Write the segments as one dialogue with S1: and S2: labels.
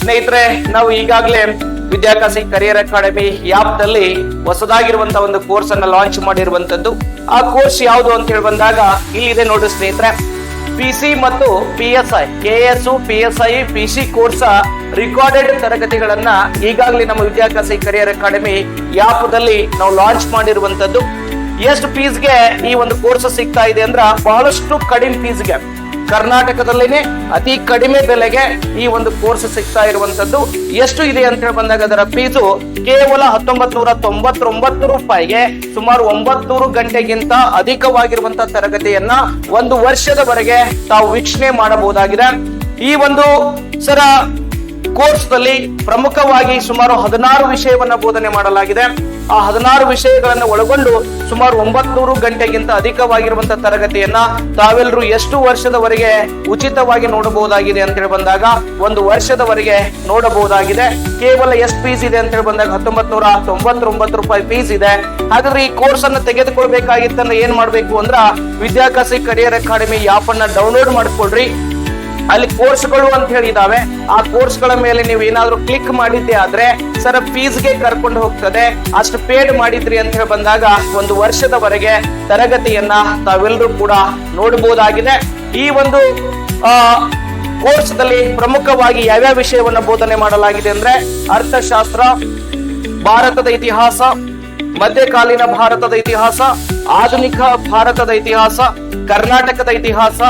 S1: ಸ್ನೇಹಿತರೆ, ನಾವು ಈಗಾಗಲೇ ವಿದ್ಯಾಕಾಶಿ ಕರಿಯರ್ ಅಕಾಡೆಮಿ ದಲ್ಲಿ ಹೊಸದಾಗಿರುವಂತಹ ಒಂದು ಕೋರ್ಸ್ ಅನ್ನ ಲಾಂಚ್ ಮಾಡಿರುವಂತದ್ದು. ಆ ಕೋರ್ಸ್ ಯಾವುದು ಅಂತ ಹೇಳಿ ಬಂದಾಗ, ಇಲ್ಲಿದೆ ನೋಡಿ ಸ್ನೇಹಿತರೆ. ಪಿ ಸಿ ಮತ್ತು P S I K S P S I P C course recorded ತರಗತಿಗಳನ್ನ ಈಗಾಗಲೇ ನಮ್ಮ ವಿದ್ಯಾಕಾಶಿ ಕರಿಯರ್ ಅಕಾಡೆಮಿ ದಲ್ಲಿ ನಾವು ಲಾಂಚ್ ಮಾಡಿರುವಂತದ್ದು. ಎಷ್ಟು ಫೀಸ್ಗೆ ಈ ಒಂದು ಕೋರ್ಸ್ ಸಿಗ್ತಾ ಇದೆ ಅಂದ್ರ ಬಹಳಷ್ಟು ಕಡಿಮೆ ಫೀಸ್ಗೆ ಕರ್ನಾಟಕದಲ್ಲಿನೇ ಅತಿ ಕಡಿಮೆ ಬೆಲೆಗೆ ಈ ಒಂದು ಕೋರ್ಸ್ ಸಿಗ್ತಾ ಇರುವಂತದ್ದು. ಎಷ್ಟು ಇದೆ ಅಂತ ಹೇಳಿ ಬಂದಾಗ ಅದರ ಫೀಸು ಕೇವಲ ಹತ್ತೊಂಬತ್ ನೂರ ತೊಂಬತ್ತೊಂಬತ್ತು ರೂಪಾಯಿಗೆ ಸುಮಾರು ಒಂಬತ್ತೂರು ಗಂಟೆಗಿಂತ ಅಧಿಕವಾಗಿರುವಂತಹ ತರಗತಿಯನ್ನ ಒಂದು ವರ್ಷದವರೆಗೆ ತಾವು ವೀಕ್ಷಣೆ ಮಾಡಬಹುದಾಗಿದೆ. ಈ ಒಂದು ಸರ ಕೋರ್ಸ್ನಲ್ಲಿ ಪ್ರಮುಖವಾಗಿ ಸುಮಾರು ಹದಿನಾರು ವಿಷಯವನ್ನ ಬೋಧನೆ ಮಾಡಲಾಗಿದೆ. ಆ ಹದಿನಾರು ವಿಷಯಗಳನ್ನು ಒಳಗೊಂಡು ಸುಮಾರು ಒಂಬತ್ತೂರು ಗಂಟೆಗಿಂತ ಅಧಿಕವಾಗಿರುವಂತಹ ತರಗತಿಯನ್ನ ತಾವೆಲ್ಲರೂ ಎಷ್ಟು ವರ್ಷದವರೆಗೆ ಉಚಿತವಾಗಿ ನೋಡಬಹುದಾಗಿದೆ ಅಂತ ಹೇಳಿ ಬಂದಾಗ ಒಂದು ವರ್ಷದವರೆಗೆ ನೋಡಬಹುದಾಗಿದೆ. ಕೇವಲ ಎಷ್ಟು ಫೀಸ್ ಇದೆ ಅಂತ ಹೇಳಿ ಬಂದಾಗ ಹತ್ತೊಂಬತ್ ನೂರ ತೊಂಬತ್ತೊಂಬತ್ತು ರೂಪಾಯಿ ಫೀಸ್ ಇದೆ. ಹಾಗಾದ್ರೆ ಈ ಕೋರ್ಸ್ ಅನ್ನ ತೆಗೆದುಕೊಳ್ಬೇಕಾಗಿತ್ತಂದ್ರೆ ಏನ್ ಮಾಡ್ಬೇಕು ಅಂದ್ರ ವಿದ್ಯಾಕಾಶಿ ಕರಿಯರ್ ಅಕಾಡೆಮಿ ಆಪ್ ಅನ್ನ ಡೌನ್ಲೋಡ್ ಮಾಡ್ಕೊಳ್ರಿ. ಅಲ್ಲಿ ಕೋರ್ಸ್ಗಳು ಅಂತ ಹೇಳಿದಾವೆ. ಆ ಕೋರ್ಸ್ಗಳ ಮೇಲೆ ನೀವು ಏನಾದ್ರೂ ಕ್ಲಿಕ್ ಮಾಡಿದ್ದೆ ಆದ್ರೆ ಸರ್ ಫೀಸ್ಗೆ ಕರ್ಕೊಂಡು ಹೋಗ್ತದೆ. ಅಷ್ಟು ಪೇಡ್ ಮಾಡಿದ್ರಿ ಅಂತ ಹೇಳಿ ಬಂದಾಗ ಒಂದು ವರ್ಷದವರೆಗೆ ತರಗತಿಯನ್ನ ತಾವೆಲ್ಲರೂ ಕೂಡ ನೋಡಬಹುದಾಗಿದೆ ಈ ಒಂದು, ಆ ಕೋರ್ಸ್ ದಲ್ಲಿ ಪ್ರಮುಖವಾಗಿ ಯಾವ್ಯಾವ ವಿಷಯವನ್ನ ಬೋಧನೆ ಮಾಡಲಾಗಿದೆ ಅಂದ್ರೆ ಅರ್ಥಶಾಸ್ತ್ರ, ಭಾರತದ ಇತಿಹಾಸ, ಮಧ್ಯಕಾಲೀನ ಭಾರತದ ಇತಿಹಾಸ, ಆಧುನಿಕ ಭಾರತದ ಇತಿಹಾಸ, ಕರ್ನಾಟಕದ ಇತಿಹಾಸ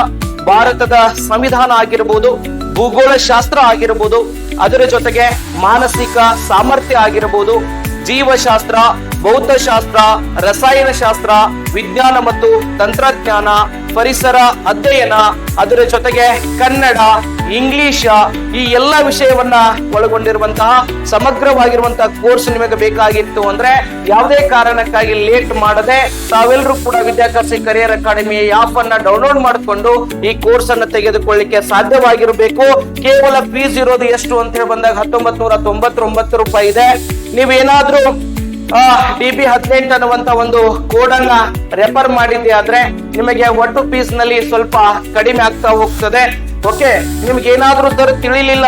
S1: ಭಾರತದ ಸಂವಿಧಾನ ಆಗಿರಬಹುದು ಭೂಗೋಳ ಶಾಸ್ತ್ರ ಆಗಿರಬಹುದು ಅದರ ಜೊತೆಗೆ ಮಾನಸಿಕ ಸಾಮರ್ಥ್ಯ ಆಗಿರಬಹುದು ಜೀವಶಾಸ್ತ್ರ ಭೌತಶಾಸ್ತ್ರ, ರಸಾಯನಶಾಸ್ತ್ರ, ವಿಜ್ಞಾನ ಮತ್ತು ತಂತ್ರಜ್ಞಾನ ಪರಿಸರ ಅಧ್ಯಯನ, ಅದರ ಜೊತೆಗೆ ಕನ್ನಡ, ಇಂಗ್ಲಿಷ, ಈ ಎಲ್ಲ ವಿಷಯವನ್ನ ಒಳಗೊಂಡಿರುವಂತಹ, ಸಮಗ್ರವಾಗಿರುವಂತಹ ಕೋರ್ಸ್ ನಿಮಗೆ ಬೇಕಾಗಿತ್ತು ಅಂದ್ರೆ ಯಾವುದೇ ಕಾರಣಕ್ಕಾಗಿ ಲೇಟ್ ಮಾಡದೆ ತಾವೆಲ್ಲರೂ ಕೂಡ ವಿದ್ಯಾಕಾಶಿ ಕರಿಯರ್ ಅಕಾಡೆಮಿ ಆಪ್ ಅನ್ನ ಡೌನ್ಲೋಡ್ ಮಾಡಿಕೊಂಡು ಈ ಕೋರ್ಸ್ ಅನ್ನ ತೆಗೆದುಕೊಳ್ಳಿಕ್ಕೆ ಸಾಧ್ಯವಾಗಿರಬೇಕು. ಕೇವಲ ಫೀಸ್ ಇರೋದು ಎಷ್ಟು ಅಂತ ಹೇಳಿ ಬಂದಾಗ ಹತ್ತೊಂಬತ್ ನೂರ ತೊಂಬತ್ತೊಂಬತ್ತು ರೂಪಾಯಿ ಇದೆ. ನೀವೇನಾದ್ರೂ ಡಿ ಬಿ ಹದಿನೆಂಟು ಅನ್ನುವಂತ ಒಂದು ಕೋಡ್ ಅನ್ನ ರೆಫರ್ ಮಾಡಿದ್ದೆ ಆದ್ರೆ ನಿಮಗೆ ಒಟ್ಟು ಪೀಸ್ನಲ್ಲಿ ಸ್ವಲ್ಪ ಕಡಿಮೆ ಆಗ್ತಾ ಹೋಗ್ತದೆ. ಓಕೆ ನಿಮ್ಗೆ ಏನಾದ್ರೂ ತಿಳಿಲಿಲ್ಲ